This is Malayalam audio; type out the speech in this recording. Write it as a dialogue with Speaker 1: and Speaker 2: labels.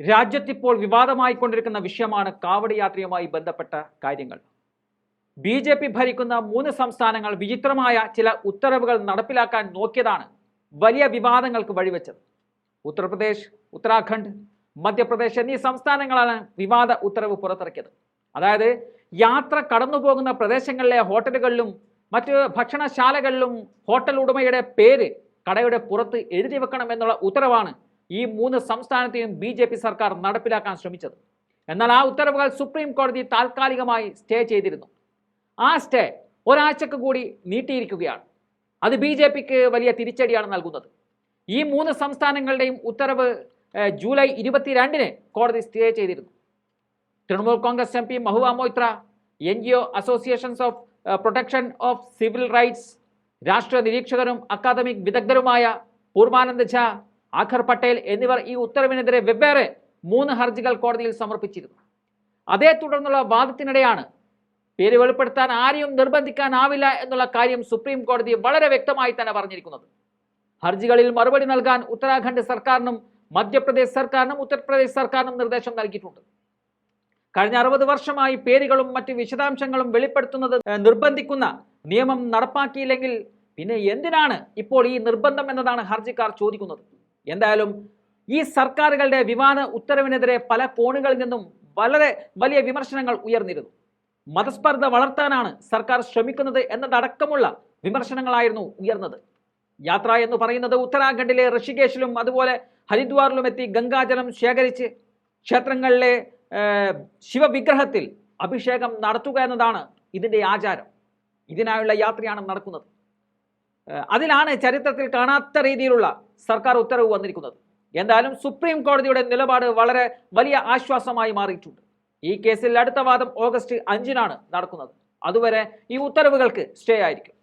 Speaker 1: രാജ്യത്തിപ്പോൾ വിവാദമായിക്കൊണ്ടിരിക്കുന്ന വിഷയമാണ് കാവടി യാത്രയുമായി ബന്ധപ്പെട്ട കാര്യങ്ങൾ. ബി ജെ പി ഭരിക്കുന്ന മൂന്ന് സംസ്ഥാനങ്ങൾ വിചിത്രമായ ചില ഉത്തരവുകൾ നടപ്പിലാക്കാൻ നോക്കിയതാണ് വലിയ വിവാദങ്ങൾക്ക് വഴിവെച്ചത്. ഉത്തർപ്രദേശ് ഉത്തരാഖണ്ഡ് മധ്യപ്രദേശ് എന്നീ സംസ്ഥാനങ്ങളാണ് വിവാദ ഉത്തരവ് പുറത്തിറക്കിയത്. അതായത് യാത്ര കടന്നുപോകുന്ന പ്രദേശങ്ങളിലെ ഹോട്ടലുകളിലും മറ്റ് ഭക്ഷണശാലകളിലും ഹോട്ടൽ ഉടമയുടെ പേര് കടയുടെ പുറത്ത് എഴുതി വെക്കണം എന്നുള്ള ഉത്തരവാണ് ഈ മൂന്ന് സംസ്ഥാനത്തെയും ബി ജെ പി സർക്കാർ നടപ്പിലാക്കാൻ ശ്രമിച്ചത്. എന്നാൽ ആ ഉത്തരവുകൾ സുപ്രീം കോടതി താൽക്കാലികമായി സ്റ്റേ ചെയ്തിരുന്നു. ആ സ്റ്റേ ഒരാഴ്ചക്ക് കൂടി നീട്ടിയിരിക്കുകയാണ്. അത് ബി ജെ പിക്ക് വലിയ തിരിച്ചടിയാണ് നൽകുന്നത്. ഈ മൂന്ന് സംസ്ഥാനങ്ങളുടെയും ഉത്തരവ് ജൂലൈ ഇരുപത്തിരണ്ടിന് കോടതി സ്റ്റേ ചെയ്തിരുന്നു. Trinamool Congress M P Mahua Moitra N G O associations of protection of civil rights രാഷ്ട്രീയ നിരീക്ഷകരും അക്കാദമിക് വിദഗ്ധരുമായ പൂർവാനന്ദ ഝാ ആഖർ പട്ടേൽ എന്നിവർ ഈ ഉത്തരവിനെതിരെ വെവ്വേറെ മൂന്ന് ഹർജികൾ കോടതിയിൽ സമർപ്പിച്ചിരുന്നു. അതേ തുടർന്നുള്ള വാദത്തിനിടെയാണ് പേര് വെളിപ്പെടുത്താൻ ആരെയും നിർബന്ധിക്കാനാവില്ല എന്നുള്ള കാര്യം സുപ്രീം കോടതി വളരെ വ്യക്തമായി തന്നെ പറഞ്ഞിരിക്കുന്നത്. ഹർജികളിൽ മറുപടി നൽകാൻ ഉത്തരാഖണ്ഡ് സർക്കാരിനും മധ്യപ്രദേശ് സർക്കാരിനും ഉത്തർപ്രദേശ് സർക്കാരിനും നിർദ്ദേശം നൽകിയിട്ടുണ്ട്. കഴിഞ്ഞ അറുപത് വർഷമായി പേരുകളും മറ്റ് വിശദാംശങ്ങളും വെളിപ്പെടുത്തുന്നത് നിർബന്ധിക്കുന്ന നിയമം നടപ്പാക്കിയില്ലെങ്കിൽ പിന്നെ എന്തിനാണ് ഇപ്പോൾ ഈ നിർബന്ധം എന്നതാണ് ഹർജിക്കാർ ചോദിക്കുന്നത്. എന്തായാലും ഈ സർക്കാരുകളുടെ വിമാന ഉത്തരവിനെതിരെ പല കോണുകളിൽ നിന്നും വളരെ വലിയ വിമർശനങ്ങൾ ഉയർന്നിരുന്നു. മതസ്പർദ്ധ വളർത്താനാണ് സർക്കാർ ശ്രമിക്കുന്നത് എന്നതടക്കമുള്ള വിമർശനങ്ങളായിരുന്നു ഉയർന്നത്. യാത്ര എന്ന് പറയുന്നത് ഉത്തരാഖണ്ഡിലെ ഋഷികേശിലും അതുപോലെ ഹരിദ്വാറിലും എത്തി ഗംഗാജലം ശേഖരിച്ച് ക്ഷേത്രങ്ങളിലെ ശിവവിഗ്രഹത്തിൽ അഭിഷേകം നടത്തുക എന്നതാണ് ഇതിന്റെ ആചാരം. ഇതിനായുള്ള യാത്രയാണ് നടക്കുന്നത്. അതിലാണ് ചരിത്രത്തിൽ കാണാത്ത രീതിയിലുള്ള സർക്കാർ ഉത്തരവ് വന്നിരിക്കുന്നത്. എന്തായാലും സുപ്രീം കോടതിയുടെ നിലപാട് വളരെ വലിയ ആശ്വാസമായി മാറിയിട്ടുണ്ട്. ഈ കേസിൽ അടുത്ത വാദം ഓഗസ്റ്റ് അഞ്ചിനാണ് നടക്കുന്നത്. അതുവരെ ഈ ഉത്തരവുകൾക്ക് സ്റ്റേ ആയിരിക്കും.